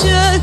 olacak